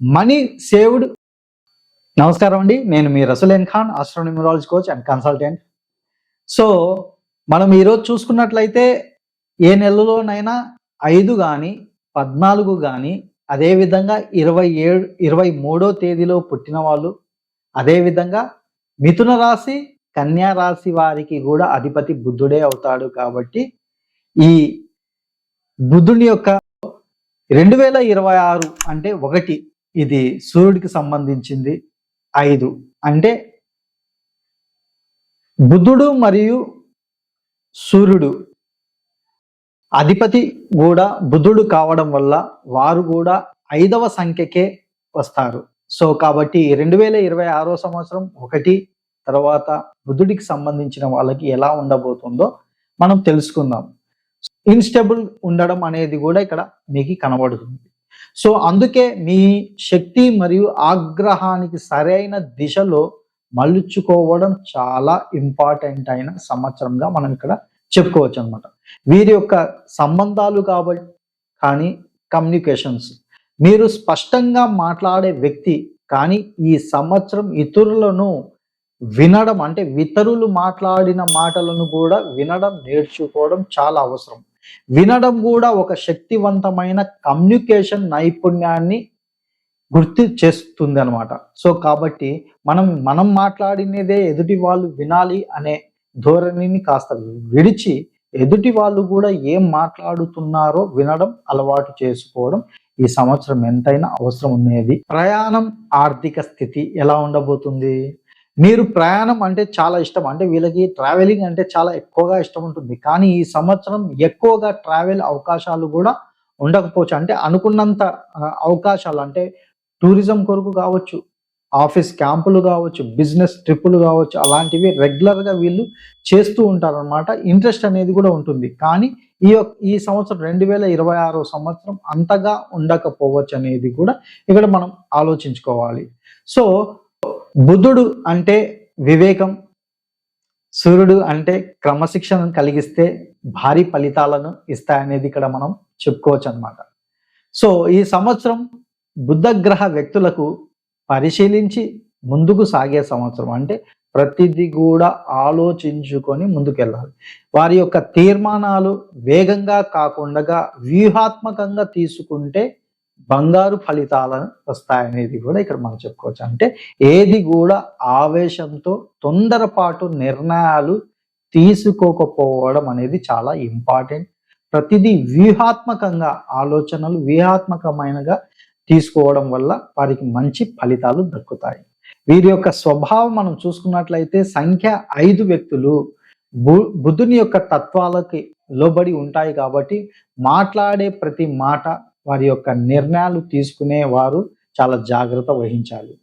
Money saved. నమస్కారం అండి. నేను మీ రసులేన్ Khan astronumerology coach and consultant so మనం ఈరోజు చూసుకున్నట్లయితే ఏ నెలలోనైనా ఐదు కానీ పద్నాలుగు కానీ అదేవిధంగా ఇరవై ఏడు ఇరవై మూడో తేదీలో పుట్టిన వాళ్ళు అదేవిధంగా మిథున రాశి కన్యా రాశి వారికి కూడా అధిపతి బుద్ధుడే అవుతాడు కాబట్టి ఈ బుద్ధుని యొక్క రెండు వేల ఇరవై ఆరు అంటే ఒకటి ఇది సూర్యుడికి సంబంధించింది ఐదు. అంటే బుద్ధుడు మరియు సూర్యుడు అధిపతి కూడా బుద్ధుడు కావడం వల్ల వారు కూడా ఐదవ సంఖ్యకే వస్తారు. సో కాబట్టి రెండు వేల ఇరవై ఆరో సంవత్సరం ఒకటి తర్వాత బుద్ధుడికి సంబంధించిన వాళ్ళకి ఎలా ఉండబోతుందో మనం తెలుసుకుందాం. ఇన్స్టెబుల్ ఉండడం అనేది కూడా ఇక్కడ మీకు కనబడుతుంది. సో అందుకే మీ శక్తి మరియు ఆగ్రహానికి సరైన దిశలో మలుచుకోవడం చాలా ఇంపార్టెంట్ అయిన సంవత్సరంగా మనం ఇక్కడ చెప్పుకోవచ్చు అనమాట వీరి యొక్క సంబంధాలు కాబట్టి కానీ కమ్యూనికేషన్స్. మీరు స్పష్టంగా మాట్లాడే వ్యక్తి కానీ ఈ సంవత్సరం ఇతరులను వినడం అంటే ఇతరులు మాట్లాడిన మాటలను కూడా వినడం నేర్చుకోవడం చాలా అవసరం. వినడం కూడా ఒక శక్తివంతమైన కమ్యూనికేషన్ నైపుణ్యాన్ని గుర్తు చేస్తుంది అనమాట సో కాబట్టి మనం మనం మాట్లాడినదే ఎదుటి వాళ్ళు వినాలి అనే ధోరణిని కాస్త విడిచి ఎదుటి వాళ్ళు కూడా ఏం మాట్లాడుతున్నారో వినడం అలవాటు చేసుకోవడం ఈ సంవత్సరం ఎంతైనా అవసరం ఉండేది. ప్రయాణం ఆర్థిక స్థితి ఎలా ఉండబోతుంది? మీరు ప్రయాణం అంటే చాలా ఇష్టం. అంటే వీళ్ళకి ట్రావెలింగ్ అంటే చాలా ఎక్కువగా ఇష్టం ఉంటుంది. కానీ ఈ సంవత్సరం ఎక్కువగా ట్రావెల్ అవకాశాలు కూడా ఉండకపోవచ్చు. అంటే అనుకున్నంత అవకాశాలు అంటే టూరిజం కొరకు కావచ్చు ఆఫీస్ క్యాంపులు కావచ్చు బిజినెస్ ట్రిప్పులు కావచ్చు అలాంటివి రెగ్యులర్గా వీళ్ళు చేస్తూ ఉంటారు అనమాట ఇంట్రెస్ట్ అనేది కూడా ఉంటుంది. కానీ ఈ యొక్క ఈ సంవత్సరం రెండు వేల ఇరవై ఆరో సంవత్సరం అంతగా ఉండకపోవచ్చు అనేది కూడా ఇక్కడ మనం ఆలోచించుకోవాలి. సో బుద్ధుడు అంటే వివేకం సూర్యుడు అంటే క్రమశిక్షణను కలిగిస్తే భారీ ఫలితాలను ఇస్తాయనేది ఇక్కడ మనం చెప్పుకోవచ్చు అనమాట సో ఈ సంవత్సరం బుద్ధగ్రహ వ్యక్తులకు పరిశీలించి ముందుకు సాగే సంవత్సరం. అంటే ప్రతిదీ కూడా ఆలోచించుకొని ముందుకెళ్ళాలి. వారి యొక్క తీర్మానాలు వేగంగా కాకుండా వ్యూహాత్మకంగా తీసుకుంటే బంగారు ఫలితాలు వస్తాయనేది కూడా ఇక్కడ మనం చెప్పుకోవచ్చు. అంటే ఏది కూడా ఆవేశంతో తొందరపాటు నిర్ణయాలు తీసుకోకపోవడం అనేది చాలా ఇంపార్టెంట్. ప్రతిదీ వ్యూహాత్మకంగా ఆలోచనలు వ్యూహాత్మకమైనగా తీసుకోవడం వల్ల వారికి మంచి ఫలితాలు దక్కుతాయి. వీరి యొక్క స్వభావం మనం చూసుకున్నట్లయితే సంఖ్య ఐదు వ్యక్తులు బు బుద్ధుని యొక్క తత్వాలకి లోబడి ఉంటాయి కాబట్టి మాట్లాడే ప్రతి మాట వారి యొక్క నిర్ణయాలు తీసుకునే వారు చాలా జాగ్రత్త వహించాలి.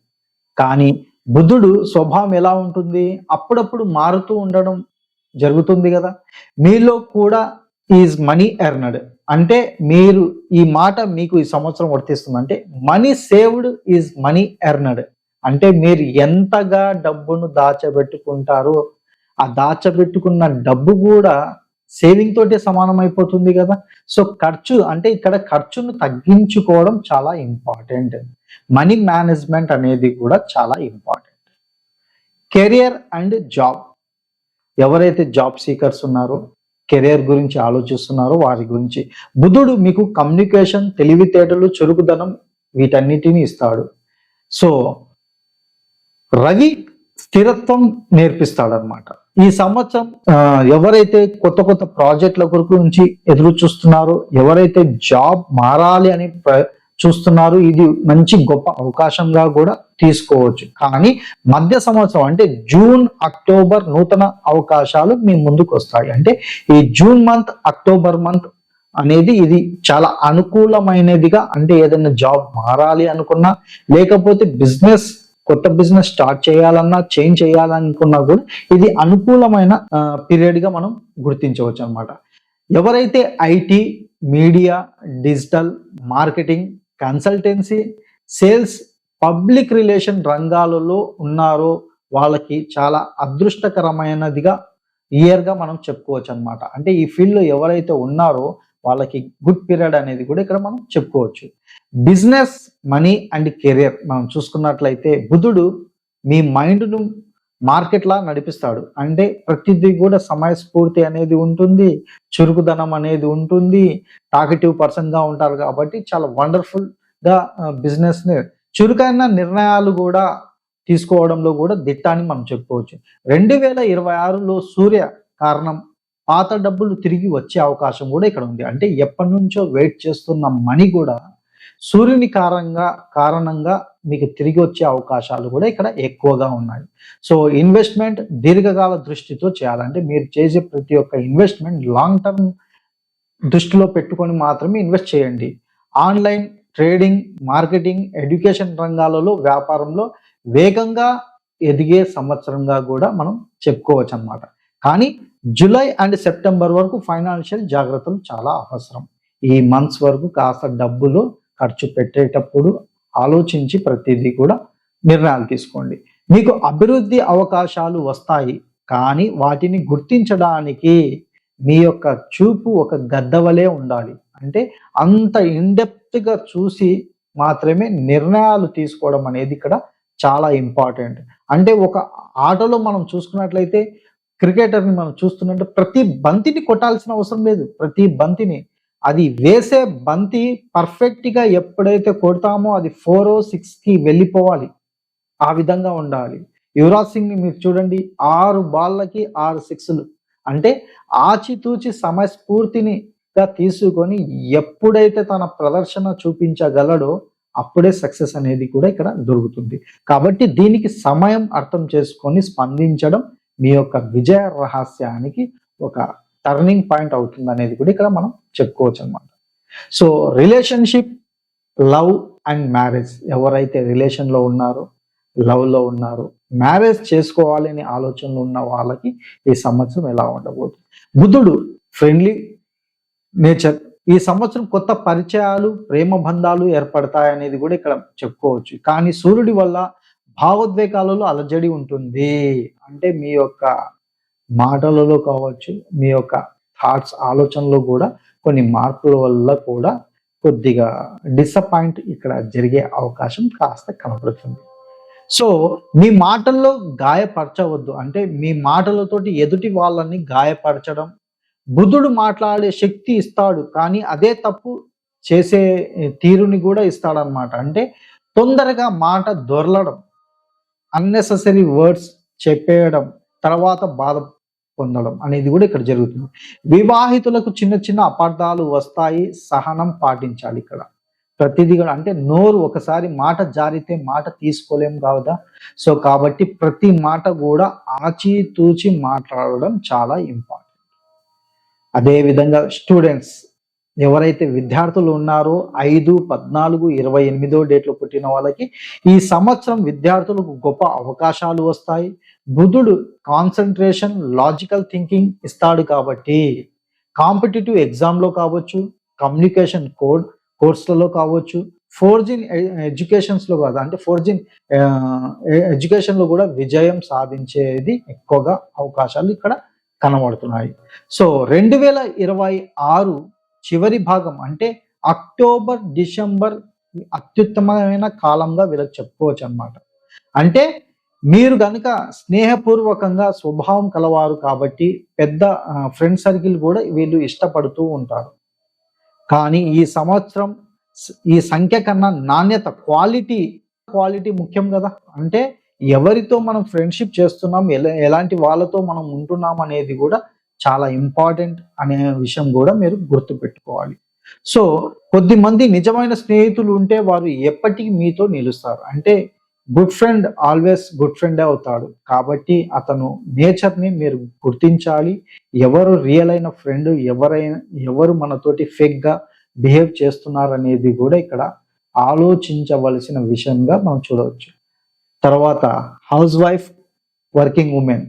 కానీ బుద్ధుడు స్వభావం ఎలా ఉంటుంది? అప్పుడప్పుడు మారుతూ ఉండడం జరుగుతుంది కదా. మీలో కూడా ఈజ్ మనీ ఎర్నడ్. అంటే మీరు ఈ మాట మీకు ఈ సంవత్సరం వర్తిస్తుంది. అంటే money saved is money earned. అంటే మీరు ఎంతగా డబ్బును దాచబెట్టుకుంటారో ఆ దాచబెట్టుకున్న డబ్బు కూడా సేవింగ్ తోటే సమానం అయిపోతుంది కదా. సో ఖర్చు అంటే ఇక్కడ ఖర్చును తగ్గించుకోవడం చాలా ఇంపార్టెంట్. మనీ మేనేజ్మెంట్ అనేది కూడా చాలా ఇంపార్టెంట్. Career and job. ఎవరైతే జాబ్ సీకర్స్ ఉన్నారో కెరియర్ గురించి ఆలోచిస్తున్నారో వారి గురించి. బుధుడు మీకు కమ్యూనికేషన్ తెలివితేటలు చురుకుదనం వీటన్నిటిని ఇస్తాడు. సో రవి స్థిరత్వం నేర్పిస్తాడనమాట ఈ సంవత్సరం ఎవరైతే కొత్త కొత్త ప్రాజెక్టుల కొరకు నుంచి ఎదురు చూస్తున్నారో ఎవరైతే జాబ్ మారాలి అని ప్ర- చూస్తున్నారు ఇది మంచి గొప్ప అవకాశంగా కూడా తీసుకోవచ్చు. కానీ మధ్య సంవత్సరం అంటే జూన్ అక్టోబర్ నూతన అవకాశాలు మీ ముందుకు వస్తాయి అంటే ఈ జూన్ మంత్ అక్టోబర్ మంత్ అనేది ఇది చాలా అనుకూలమైనదిగా అంటే ఏదైనా జాబ్ మారాలి అనుకున్నా లేకపోతే బిజినెస్ కొత్త బిజినెస్ స్టార్ట్ చేయాలన్నా చేంజ్ చేయాలనుకున్నా కూడా ఇది అనుకూలమైన పీరియడ్గా మనం గుర్తించవచ్చు అనమాట ఎవరైతే IT media digital marketing consultancy sales public relation రంగాలలో ఉన్నారో వాళ్ళకి చాలా అదృష్టకరమైనదిగా ఇయర్గా మనం చెప్పుకోవచ్చు అనమాట అంటే ఈ ఫీల్డ్లో ఎవరైతే ఉన్నారో వాళ్ళకి గుడ్ పీరియడ్ అనేది కూడా ఇక్కడ మనం చెప్పుకోవచ్చు. బిజినెస్ మనీ అండ్ కెరియర్ మనం చూసుకున్నట్లయితే బుధుడు మీ మైండ్ను మార్కెట్లా నడిపిస్తాడు. అంటే ప్రతిదీ కూడా సమయస్ఫూర్తి అనేది ఉంటుంది చురుకుదనం అనేది ఉంటుంది టాకెటివ్ పర్సన్గా ఉంటారు కాబట్టి చాలా వండర్ఫుల్గా బిజినెస్ని చురుకైన నిర్ణయాలు కూడా తీసుకోవడంలో కూడా దిట్టాన్ని అని మనం చెప్పుకోవచ్చు. రెండు వేల ఇరవై ఆరులో సూర్య కారణం పాత డబ్బులు తిరిగి వచ్చే అవకాశం కూడా ఇక్కడ ఉంది. అంటే ఎప్పటి నుంచో వెయిట్ చేస్తున్న మనీ కూడా సూర్యుని కారణంగా కారణంగా మీకు తిరిగి వచ్చే అవకాశాలు కూడా ఇక్కడ ఎక్కువగా ఉన్నాయి. సో ఇన్వెస్ట్మెంట్ దీర్ఘకాల దృష్టితో చేయాలంటే మీరు చేసే ప్రతి ఒక్క ఇన్వెస్ట్మెంట్ లాంగ్ టర్మ్ దృష్టిలో పెట్టుకొని మాత్రమే ఇన్వెస్ట్ చేయండి. ఆన్లైన్ ట్రేడింగ్ మార్కెటింగ్ ఎడ్యుకేషన్ రంగాలలో వ్యాపారంలో వేగంగా ఎదిగే సంవత్సరంగా కూడా మనం చెప్పుకోవచ్చు అన్నమాట కానీ జూలై అండ్ సెప్టెంబర్ వరకు ఫైనాన్షియల్ జాగ్రత్తలు చాలా అవసరం. ఈ మంత్స్ వరకు కాస్త డబ్బులు ఖర్చు పెట్టేటప్పుడు ఆలోచించి ప్రతిదీ కూడా నిర్ణయాలు తీసుకోండి. మీకు అభివృద్ధి అవకాశాలు వస్తాయి కానీ వాటిని గుర్తించడానికి మీ యొక్క చూపు ఒక గద్దవలే ఉండాలి. అంటే అంత ఇండెప్త్గా చూసి మాత్రమే నిర్ణయాలు తీసుకోవడం అనేది ఇక్కడ చాలా ఇంపార్టెంట్. అంటే ఒక ఆటలో మనం చూసుకున్నట్లయితే క్రికెటర్ని మనం చూస్తున్నట్టు ప్రతి బంతిని కొట్టాల్సిన అవసరం లేదు. ప్రతి బంతిని అది వేసే బంతి పర్ఫెక్ట్గా ఎప్పుడైతే కొడతామో అది ఫోర్ సిక్స్కి వెళ్ళిపోవాలి. ఆ విధంగా ఉండాలి. యువరాజ్ సింగ్ని మీరు చూడండి ఆరు బాళ్ళకి ఆరు సిక్స్లు. అంటే ఆచితూచి సమయస్ఫూర్తినిగా తీసుకొని ఎప్పుడైతే తన ప్రదర్శన చూపించగలడో అప్పుడే సక్సెస్ అనేది కూడా ఇక్కడ దొరుకుతుంది. కాబట్టి దీనికి సమయం అర్థం చేసుకొని స్పందించడం మీ యొక్క విజయ రహస్యానికి ఒక టర్నింగ్ పాయింట్ అవుతుంది అనేది కూడా ఇక్కడ మనం చెప్పుకోవచ్చు అనమాట so relationship love and marriage ఎవరైతే రిలేషన్లో ఉన్నారో లవ్లో ఉన్నారు మ్యారేజ్ చేసుకోవాలనే ఆలోచనలు ఉన్న వాళ్ళకి ఈ సంవత్సరం ఎలా ఉండబోతుంది? బుద్ధుడు ఫ్రెండ్లీ నేచర్ ఈ సంవత్సరం కొత్త పరిచయాలు ప్రేమ బంధాలు ఏర్పడతాయనేది కూడా ఇక్కడ చెప్పుకోవచ్చు. కానీ సూర్యుడి వల్ల భావోద్వేగాలలో అలజడి ఉంటుంది. అంటే మీ యొక్క మాటలలో కావచ్చు మీ యొక్క థాట్స్ ఆలోచనలో కూడా కొన్ని మార్పుల వల్ల కూడా కొద్దిగా డిసప్పాయింట్ ఇక్కడ జరిగే అవకాశం కాస్త కనపడుతుంది సో మీ మాటల్లో గాయపరచవద్దు. అంటే మీ మాటలతోటి ఎదుటి వాళ్ళని గాయపరచడం. బుద్ధుడు మాట్లాడే శక్తి ఇస్తాడు కానీ అదే తప్పు చేసే తీరుని కూడా ఇస్తాడనమాట అంటే తొందరగా మాట దొరలడం. అన్నెసెసరీ వర్డ్స్ చెప్పేయడం తర్వాత బాధ పొందడం అనేది కూడా ఇక్కడ జరుగుతుంది. వివాహితులకు చిన్న చిన్న అపార్థాలు వస్తాయి సహనం పాటించాలి ఇక్కడ. ప్రతిదీ కూడా అంటే నోరు ఒకసారి మాట జారితే మాట తీసుకోలేం కావదా? సో కాబట్టి ప్రతి మాట కూడా ఆచితూచి మాట్లాడడం చాలా ఇంపార్టెంట్ అదేవిధంగా స్టూడెంట్స్ ఎవరైతే విద్యార్థులు ఉన్నారో ఐదు పద్నాలుగు ఇరవై ఎనిమిదో డేట్లో పుట్టిన వాళ్ళకి ఈ సంవత్సరం విద్యార్థులకు గొప్ప అవకాశాలు వస్తాయి. బుధుడు కాన్సన్ట్రేషన్ లాజికల్ థింకింగ్ ఇస్తాడు కాబట్టి కాంపిటేటివ్ ఎగ్జామ్లో కావచ్చు కమ్యూనికేషన్ కోడ్ కోర్సులలో కావచ్చు ఫోర్జిన్ ఎడ్యుకేషన్స్లో కాదు అంటే ఫోర్జిన్ ఎడ్యుకేషన్లో కూడా విజయం సాధించేది ఎక్కువగా అవకాశాలు ఇక్కడ కనబడుతున్నాయి. సో రెండు వేల ఇరవై ఆరు చివరి భాగం అంటే అక్టోబర్ డిసెంబర్ అత్యుత్తమమైన కాలంగా వీళ్ళకి చెప్పుకోవచ్చు అనమాట అంటే మీరు కనుక స్నేహపూర్వకంగా స్వభావం కలవారు కాబట్టి పెద్ద ఫ్రెండ్ సర్కిల్ కూడా వీళ్ళు ఇష్టపడుతూ ఉంటారు. కానీ ఈ సంవత్సరం ఈ సంఖ్య కన్నా నాణ్యత క్వాలిటీ క్వాలిటీ ముఖ్యం కదా. అంటే ఎవరితో మనం ఫ్రెండ్షిప్ చేస్తున్నాం ఎలా ఎలాంటి వాళ్ళతో మనం ఉంటున్నాం అనేది కూడా చాలా ఇంపార్టెంట్ అనే విషయం కూడా మీరు గుర్తుపెట్టుకోవాలి. సో కొద్ది మంది నిజమైన స్నేహితులు ఉంటే వారు ఎప్పటికీ మీతో నిలుస్తారు. అంటే గుడ్ ఫ్రెండ్ ఆల్వేస్ గుడ్ ఫ్రెండే అవుతాడు. కాబట్టి అతను నేచర్ని మీరు గుర్తించాలి. ఎవరు రియల్ అయిన ఫ్రెండ్ ఎవరైనా ఎవరు మనతోటి ఫేక్గా బిహేవ్ చేస్తున్నారు అనేది కూడా ఇక్కడ ఆలోచించవలసిన విషయంగా మనం చూడవచ్చు. తర్వాత హౌస్ వైఫ్ వర్కింగ్ ఉమెన్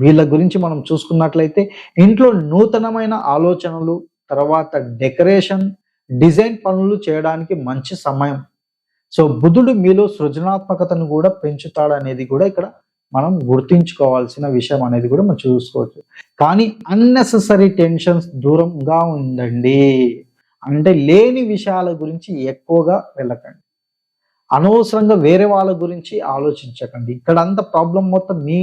వీళ్ళ గురించి మనం చూసుకున్నట్లయితే ఇంట్లో నూతనమైన ఆలోచనలు తర్వాత డెకరేషన్ డిజైన్ పనులు చేయడానికి మంచి సమయం. సో బుధుడు మీలో సృజనాత్మకతను కూడా పెంచుతాడనేది కూడా ఇక్కడ మనం గుర్తించుకోవాల్సిన విషయం అనేది కూడా మనం చూసుకోవచ్చు. కానీ అన్నెసెసరీ టెన్షన్స్ దూరంగా ఉండండి అంటే లేని విషయాల గురించి ఎక్కువగా వెళ్ళకండి. అనవసరంగా వేరే వాళ్ళ గురించి ఆలోచించకండి. ఇక్కడ అంత ప్రాబ్లం మొత్తం మీ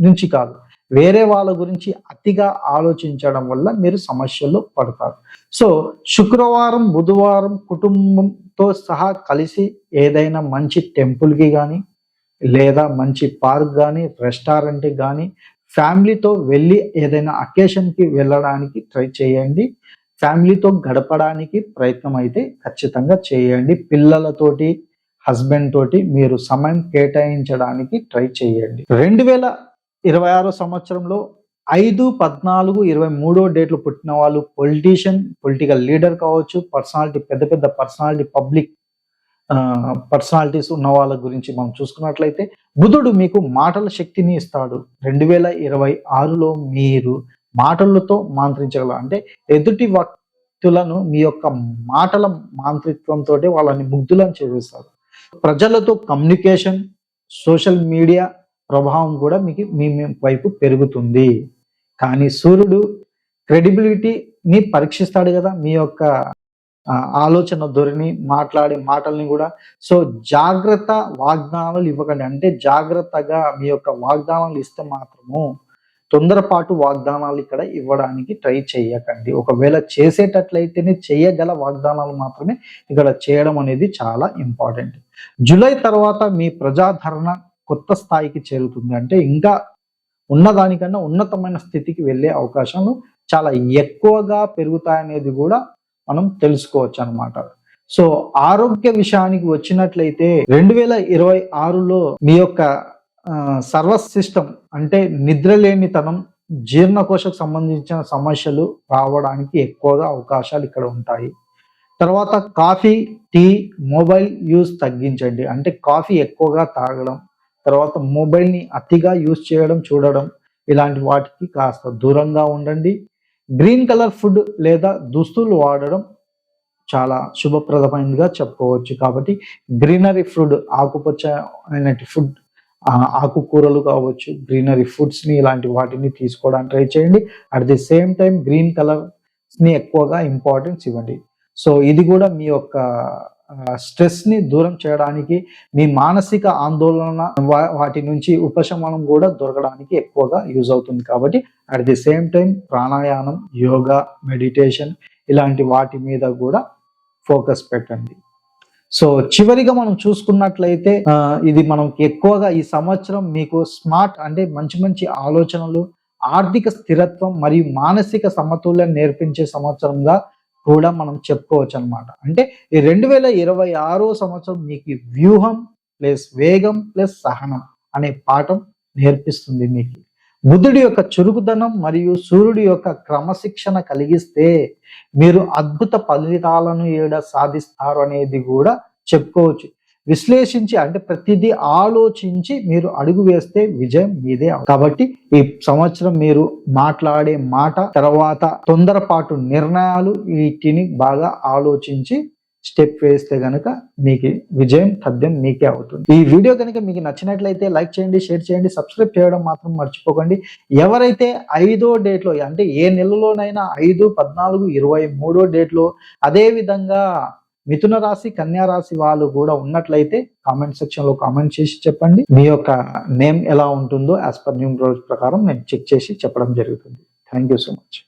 నుంచి కాదు. వేరే వాళ్ళ గురించి అతిగా ఆలోచించడం వల్ల మీరు సమస్యల్లో పడతారు. సో శుక్రవారం బుధవారం కుటుంబంతో సహా కలిసి ఏదైనా మంచి టెంపుల్కి కానీ లేదా మంచి పార్క్ కానీ రెస్టారెంట్కి కానీ ఫ్యామిలీతో వెళ్ళి ఏదైనా అకేషన్కి వెళ్ళడానికి ట్రై చేయండి. ఫ్యామిలీతో గడపడానికి ప్రయత్నం అయితే ఖచ్చితంగా చేయండి. పిల్లలతోటి హస్బెండ్ తోటి మీరు సమయం కేటాయించడానికి ట్రై చేయండి. రెండు వేల ఇరవై ఆరో సంవత్సరంలో ఐదు పద్నాలుగు ఇరవై మూడో డేట్లు పుట్టిన వాళ్ళు పొలిటీషియన్ పొలిటికల్ లీడర్ కావచ్చు పర్సనాలిటీ పెద్ద పెద్ద పర్సనాలిటీ పబ్లిక్ పర్సనాలిటీస్ ఉన్న వాళ్ళ గురించి మనం చూసుకున్నట్లయితే బుధుడు మీకు మాటల శక్తిని ఇస్తాడు. రెండు వేల ఇరవై ఆరులో మీరు మాటలతో మాంత్రించగలరు అంటే ఎదుటి వ్యక్తులను మీ యొక్క మాటల మాంత్రిత్వంతో వాళ్ళని ముగ్ధులను చేసేస్తారు. ప్రజలతో కమ్యూనికేషన్ సోషల్ మీడియా ప్రభావం కూడా మీకు మీ వైపు పెరుగుతుంది. కానీ సూర్యుడు క్రెడిబిలిటీని పరీక్షిస్తాడు కదా మీ యొక్క ఆలోచన ధోరణి మాట్లాడే మాటల్ని కూడా. సో జాగ్రత్త వాగ్దానాలు ఇవ్వకండి. అంటే జాగ్రత్తగా మీ యొక్క వాగ్దానాలు ఇస్తే మాత్రము తొందరపాటు వాగ్దానాలు ఇక్కడ ఇవ్వడానికి ట్రై చేయకండి. ఒకవేళ చేసేటట్లయితేనే చేయగల వాగ్దానాలు మాత్రమే ఇక్కడ చేయడం అనేది చాలా ఇంపార్టెంట్. జూలై తర్వాత మీ ప్రజాధరణ కొత్త స్థాయికి చేరుతుంది. అంటే ఇంకా ఉన్నదానికన్నా ఉన్నతమైన స్థితికి వెళ్ళే అవకాశాలు చాలా ఎక్కువగా పెరుగుతాయనేది కూడా మనం తెలుసుకోవచ్చు అన్నమాట సో ఆరోగ్య విషయానికి వచ్చినట్లయితే రెండు వేల ఇరవై ఆరులో మీ యొక్క సర్వస్ సిస్టమ్ అంటే నిద్రలేనితనం జీర్ణకోశకు సంబంధించిన సమస్యలు రావడానికి ఎక్కువగా అవకాశాలు ఇక్కడ ఉంటాయి. తర్వాత కాఫీ టీ మొబైల్ యూజ్ తగ్గించండి. అంటే కాఫీ ఎక్కువగా తాగడం తర్వాత మొబైల్ని అతిగా యూజ్ చేయడం చూడడం ఇలాంటి వాటికి కాస్త దూరంగా ఉండండి. గ్రీన్ కలర్ ఫుడ్ లేదా దుస్తులు వాడడం చాలా శుభప్రదమైనదిగా చెప్పుకోవచ్చు. కాబట్టి గ్రీనరీ ఫుడ్ ఆకుపచ్చ అయినటి ఫుడ్ ఆకుకూరలు కావచ్చు గ్రీనరీ ఫుడ్స్ని ఇలాంటి వాటిని తీసుకోవడానికి ట్రై చేయండి. At the same time green కలర్స్ని ఎక్కువగా ఇంపార్టెన్స్ ఇవ్వండి. సో ఇది కూడా మీ యొక్క స్ట్రెస్ని దూరం చేయడానికి మీ మానసిక ఆందోళన వాటి నుంచి ఉపశమనం కూడా దొరకడానికి ఎక్కువగా యూజ్ అవుతుంది. కాబట్టి అట్ ది సేమ్ టైం ప్రాణాయామం యోగా మెడిటేషన్ ఇలాంటి వాటి మీద కూడా ఫోకస్ పెట్టండి. సో చివరిగా మనం చూసుకున్నట్లయితే ఇది మనం ఎక్కువగా ఈ సంవత్సరం మీకు స్మార్ట్ అంటే మంచి మంచి ఆలోచనలు ఆర్థిక స్థిరత్వం మరియు మానసిక సమతుల్యం నేర్పించే సంవత్సరంగా కూడా మనం చెప్పుకోవచ్చు అనమాట అంటే ఈ రెండు వేల ఇరవై ఆరో సంవత్సరం మీకు వ్యూహం ప్లస్ వేగం ప్లస్ సహనం అనే పాఠం నేర్పిస్తుంది మీకు. బుద్ధుడి యొక్క చురుకుదనం మరియు సూర్యుడి యొక్క క్రమశిక్షణ కలిగిస్తే మీరు అద్భుత ఫలితాలను ఏడ సాధిస్తారు అనేది కూడా చెప్పుకోవచ్చు. విశ్లేషించి అంటే ప్రతిదీ ఆలోచించి మీరు అడుగు వేస్తే విజయం మీదే కాబట్టి ఈ సంవత్సరం మీరు మాట్లాడే మాట తర్వాత తొందరపాటు నిర్ణయాలు వీటిని బాగా ఆలోచించి స్టెప్ వేస్తే గనక మీకు విజయం తథ్యం మీకే అవుతుంది. ఈ వీడియో కనుక మీకు నచ్చినట్లయితే లైక్ చేయండి షేర్ చేయండి సబ్స్క్రైబ్ చేయడం మాత్రం మర్చిపోకండి. ఎవరైతే ఐదో డేట్లో అంటే ఏ నెలలోనైనా ఐదు పద్నాలుగు ఇరవై మూడో డేట్లో అదే విధంగా మిథున రాశి కన్యా రాశి వాళ్ళు కూడా ఉన్నట్లయితే కామెంట్ సెక్షన్లో కామెంట్ చేసి చెప్పండి. మీ యొక్క నేమ్ ఎలా ఉంటుందో యాజ్ పర్ న్యూమరాలజీ ప్రకారం నేను చెక్ చేసి చెప్పడం జరుగుతుంది. Thank you so much